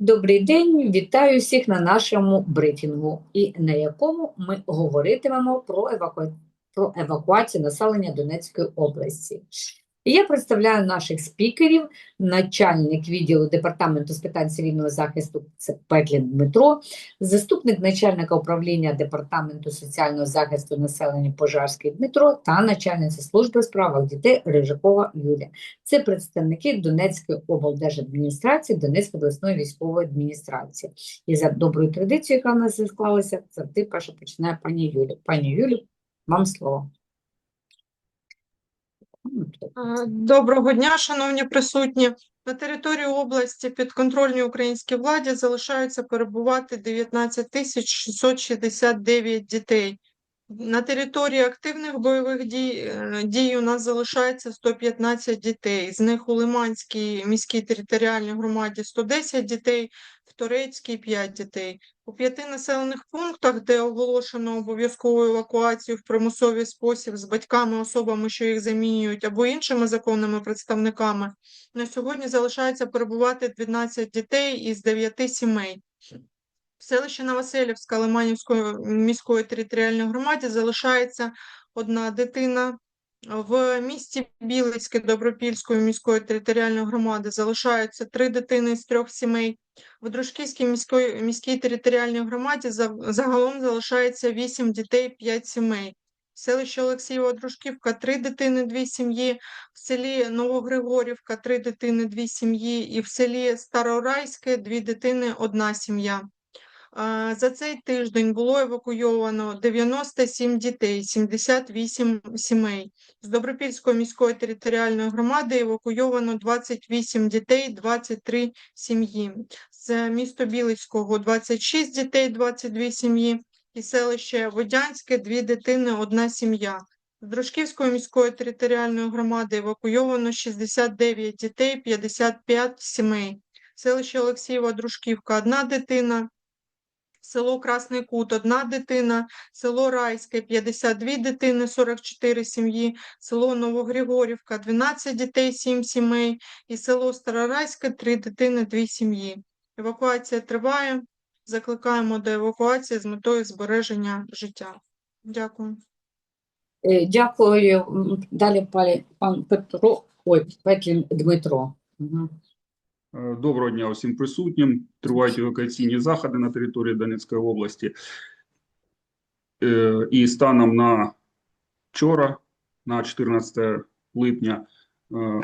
Добрий день, вітаю всіх на нашому брифінгу, і на якому ми говоритимемо про, еваку... про евакуацію населення Донецької області. І я представляю наших спікерів, начальник відділу департаменту з питань цивільного захисту це Петлін Дмитро, заступник начальника управління департаменту соціального захисту населення Пожарський Дмитро та начальниця служби у справах дітей Рижакова Юлія. Це представники Донецької облдержадміністрації, Донецької обласної військової адміністрації. І за доброю традицією, яка в нас склалася, завжди перше починає пані Юлі. Пані Юлі, вам слово. Е, Доброго дня, шановні присутні. На території області підконтрольній українській владі залишаються перебувати 19 тисяч 669 дітей. На території активних бойових дій, е, дій у нас залишається 115 дітей. З них у Лиманській міській територіальній громаді 110 дітей, в Торецькій 5 дітей. У п'яти населених пунктах, де оголошено обов'язкову евакуацію в примусовий спосіб з батьками, особами, що їх замінюють, або іншими законними представниками, на сьогодні залишається перебувати 12 дітей із 9 сімей. В селищі Новоселівська Лиманівської міської територіальної громаді залишається одна дитина. В місті Білицьке Добропільської міської територіальної громади залишаються три дитини з трьох сімей. В Дружківській міської, міській територіальній громаді за- загалом залишається вісім дітей, п'ять сімей. В селищі Олексієва Дружківка три дитини, дві сім'ї, в селі Новогригорівка три дитини, дві сім'ї, і в селі Старорайське дві дитини, одна сім'я. За цей тиждень було евакуйовано 97 дітей, 78 сімей. З Добропільської міської територіальної громади евакуйовано 28 дітей, 23 сім'ї. З міста Білицького 26 дітей, 22 сім'ї. І селище Водянське 2 дитини, одна сім'я. З Дружківської міської територіальної громади евакуйовано 69 дітей, 55 сімей. Селище Олексієва Дружківка одна дитина, село Красний Кут одна дитина, село Райське 52 дитини, 44 сім'ї, село Новогригорівка 12 дітей, 7 сімей і село Старорайське 3 дитини, 2 сім'ї. Евакуація триває. Закликаємо до евакуації з метою збереження життя. Дякую. Е, Дякую. Далі пан Петро, ой, Петлін Дмитро. Е, Доброго дня усім присутнім. Тривають евакуаційні заходи на території Донецької області. Е, І станом на вчора, на 14 липня, е,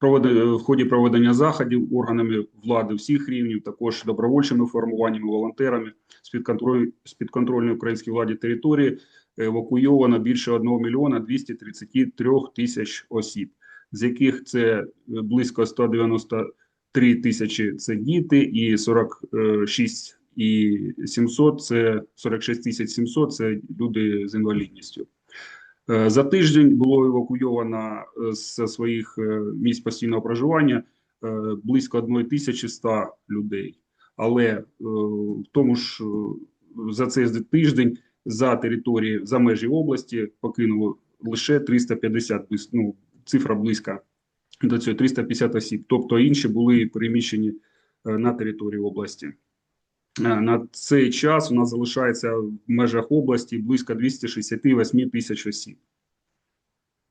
в ході проведення заходів органами влади всіх рівнів, також добровольчими формуваннями, волонтерами з підконтроль- з підконтрольної українській владі території евакуйовано більше 1 мільйона 233 тисяч осіб, з яких це е, близько 193 тисячі це діти і 46 і 700 це 46 тисяч 700 це люди з інвалідністю. Е, За тиждень було евакуйовано е, з своїх е, місць постійного проживання е, близько 1100 людей. Але е, в тому ж е, за цей тиждень за території за межі області покинуло лише 350, близь- ну, цифра близька до цього 350 осіб. Тобто інші були переміщені е, на території області. Е, На цей час у нас залишається в межах області близько 268 тисяч осіб.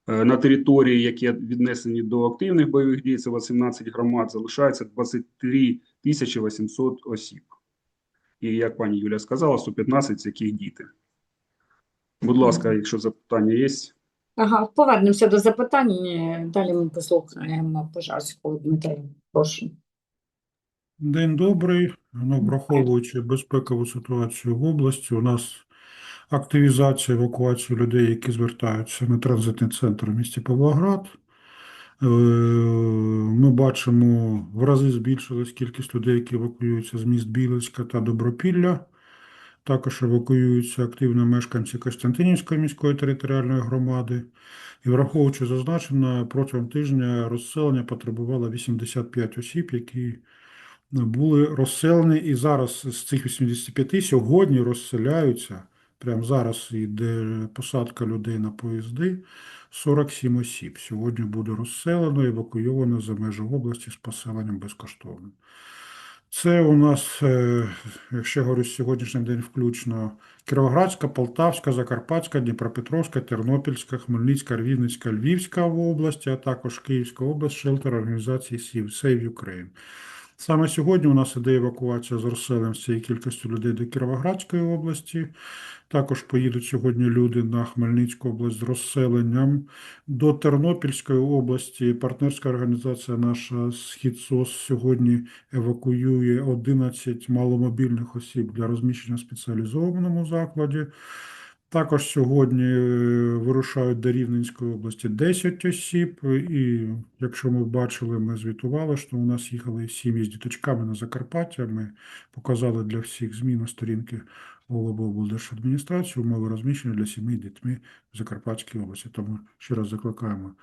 Е, На території, які віднесені до активних бойових дій, це 18 громад, залишається 23 тисячі 800 осіб. І як пані Юля сказала, 115 з яких діти. Будь ласка, якщо запитання є. Ага, повернемося до запитань. Далі ми послухаємо Пожарського Дмитра. Прошу. День добрий. Ну, враховуючи безпекову ситуацію в області, у нас активізація евакуації людей, які звертаються на транзитний центр в місті Павлоград. Е, Ми бачимо, в рази збільшилась кількість людей, які евакуюються з міст Білицька та Добропілля. Також евакуюються активно мешканці Костянтинівської міської територіальної громади. І враховуючи зазначено, протягом тижня розселення потребувало 85 осіб, які були розселені, і зараз з цих 85 сьогодні розселяються Прямо зараз йде посадка людей на поїзди. 47 осіб. Сьогодні буде розселено, евакуйовано за межі області з поселенням безкоштовно. Це у нас, якщо якщо говорю з день включно, Кіровоградська, Полтавська, Закарпатська, Дніпропетровська, Тернопільська, Хмельницька, Рівненська, Львівська області, а також Київська область, шелтер організації Save Ukraine. Саме сьогодні у нас іде евакуація з розселенням з цієї кількістю людей до Кіровоградської області. Також поїдуть сьогодні люди на Хмельницьку область з розселенням. До Тернопільської області партнерська організація наша Схід СОС сьогодні евакуює 11 маломобільних осіб для розміщення в спеціалізованому закладі. Також сьогодні е, вирушають до Рівненської області 10 осіб. І якщо ми бачили, ми звітували, що у нас їхали сім'ї з діточками на Закарпаття. Ми показали для всіх ЗМІ на сторінки голови облдержадміністрації умови розміщення для сімей дітьми в Закарпатській області. Тому ще раз закликаємо,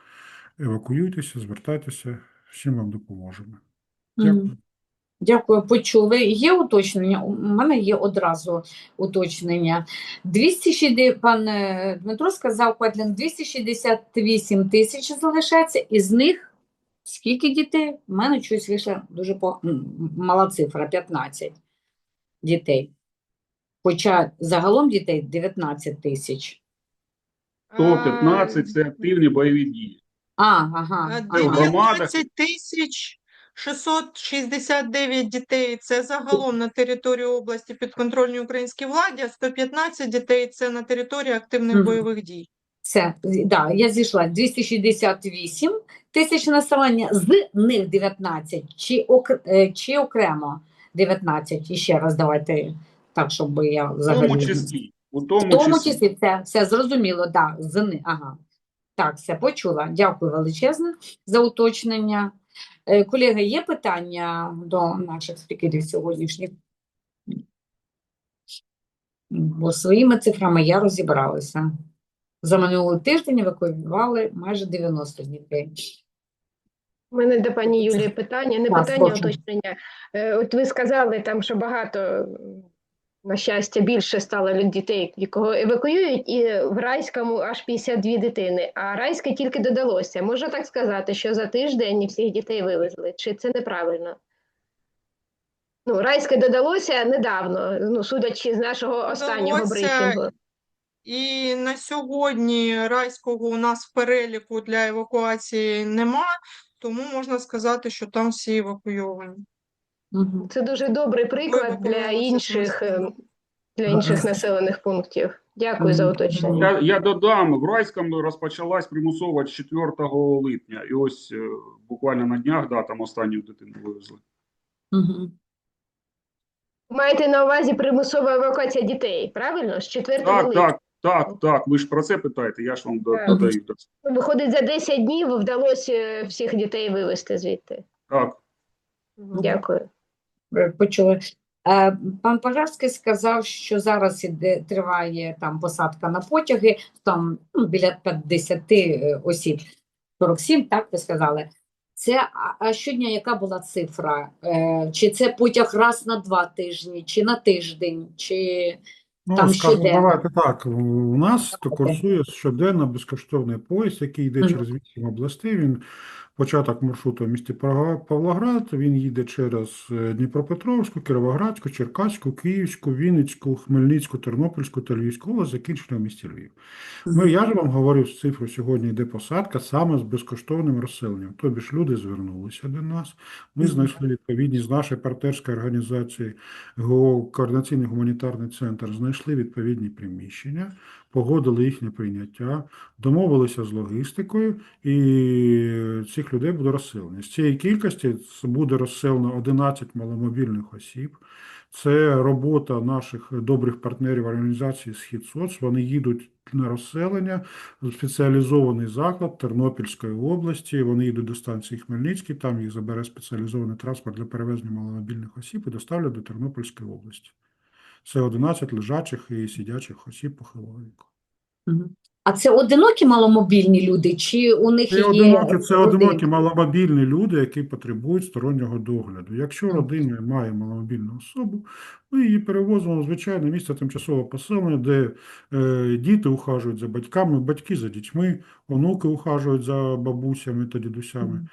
евакуюйтеся, звертайтеся, всім вам допоможемо. Дякую. Дякую, почули. Є уточнення? У мене є одразу уточнення. 260, пан е, Дмитро сказав, Петлін, 268 тисяч залишається, із них скільки дітей? У мене щось вийшла дуже по... мала цифра, 15 дітей. Хоча загалом дітей 19 тисяч. 115 – це активні бойові дії. А, ага. Е, 19 тисяч 669 дітей – це загалом на території області підконтрольній українській владі, а 115 дітей – це на території активних Мгм. бойових дій. Все, з- да, я зійшла 268 тисяч населення, з них 19, чи, ок, е, чи окремо 19, і ще раз давайте так, щоб я В взагалі... тому числі. У В тому тому числі. числі, все, все зрозуміло, да, з ни, ага. Так, все, почула. Дякую величезне за уточнення. Е, Колеги, є питання до наших спікерів сьогоднішніх? Бо своїми цифрами я розібралася. За минулий тиждень евакуювали майже 90 дітей. У мене до пані Юлії питання, не питання, а уточнення. Е, От ви сказали там, що багато, на щастя, більше стало дітей, якого евакуюють, і в Райському аж 52 дитини, а Райське тільки додалося. Можна так сказати, що за тиждень всіх дітей вивезли, чи це неправильно? Ну, Райське додалося недавно, ну, судячи з нашого останнього Додалося, брифінгу. І на сьогодні райського у нас в переліку для евакуації нема, тому можна сказати, що там всі евакуйовані. Це дуже добрий приклад для інших, е, для інших населених пунктів. Дякую за уточнення. Я, я додам, в Райському розпочалась примусова з 4 липня. І ось е, буквально на днях, да, там останню дитину вивезли. Угу. Маєте на увазі примусова евакуація дітей, правильно? З 4 Так, липня. так, так, так. Ви ж про це питаєте, я ж вам Так. додаю. Виходить, за 10 днів вдалося всіх дітей вивезти звідти. Так. Дякую. Е, Почули. Е, Пан Пожарський сказав, що зараз іде, триває там посадка на потяги, там ну, біля 50 е, осіб, 47, так ви сказали. Це а, щодня яка була цифра? Чи це потяг раз на два тижні, чи на тиждень, чи Ну, Там скажу, щоденно. давайте так. У нас то курсує щоденно безкоштовний поїзд, який йде через вісім областей. Він початок маршруту в місті Павлоград. Він їде через е, Дніпропетровську, Кіровоградську, Черкаську, Київську, Вінницьку, Хмельницьку, Тернопільську та Львівську область, закінчено в місті Львів. Ну, я ж вам говорив з цифру, сьогодні йде посадка саме з безкоштовним розселенням. Тобі ж люди звернулися до нас. Ми знайшли відповідність з нашої партнерської організації ГО Координаційний гуманітарний центр, знайшли відповідні приміщення, погодили їхнє прийняття, домовилися з логістикою, і цих людей буде розселення. З цієї кількості буде розселено 11 маломобільних осіб. Це робота наших добрих партнерів організації Схід СОЦ. Вони їдуть на розселення спеціалізований заклад Тернопільської області. Вони їдуть до станції Хмельницький, там їх забере спеціалізований транспорт для перевезення маломобільних осіб і доставлять до Тернопільської області. Це 11 лежачих і сидячих осіб похилого віку. А це одинокі маломобільні люди, чи у них Це є одинокі, це одинокі маломобільні люди, які потребують стороннього догляду. Якщо родина має маломобільну особу, ми її перевозимо в звичайне місце тимчасового поселення, де е, діти ухажують за батьками, батьки за дітьми, онуки ухажують за бабусями та дідусями.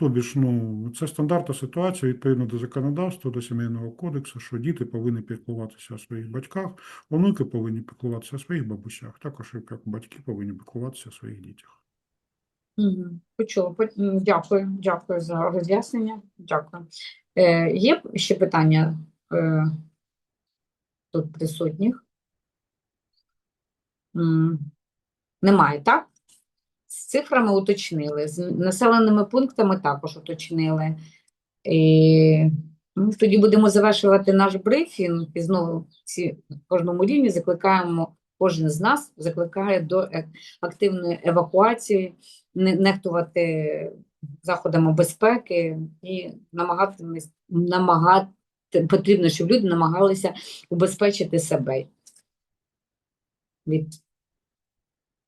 Тобі ж, ну, це стандартна ситуація відповідно до законодавства, до сімейного кодексу, що діти повинні піклуватися о своїх батьках, онуки повинні піклуватися о своїх бабусях, також як батьки повинні піклуватися о своїх дітях. Почула. Дякую, дякую за роз'яснення. Дякую. Е, є ще питання е, тут присутніх? Немає, так? З цифрами уточнили, з населеними пунктами також уточнили. І, ну, тоді будемо завершувати наш брифінг і знову ці, в кожному рівні закликаємо, кожен з нас закликає до е- активної евакуації, не нехтувати заходами безпеки і намагатимось, намагати, потрібно, щоб люди намагалися убезпечити себе від,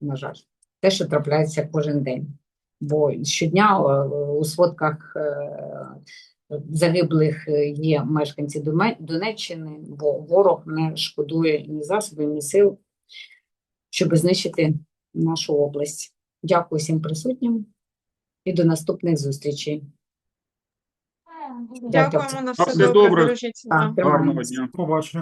на жаль, те, що трапляється кожен день. Бо щодня е, у сводках е, загиблих е, є мешканці Донеччини, бо ворог не шкодує ні засобів, ні сил, щоб знищити нашу область. Дякую всім присутнім і до наступних зустрічей. Дякуємо на все добре, Гарного дня. Побачення.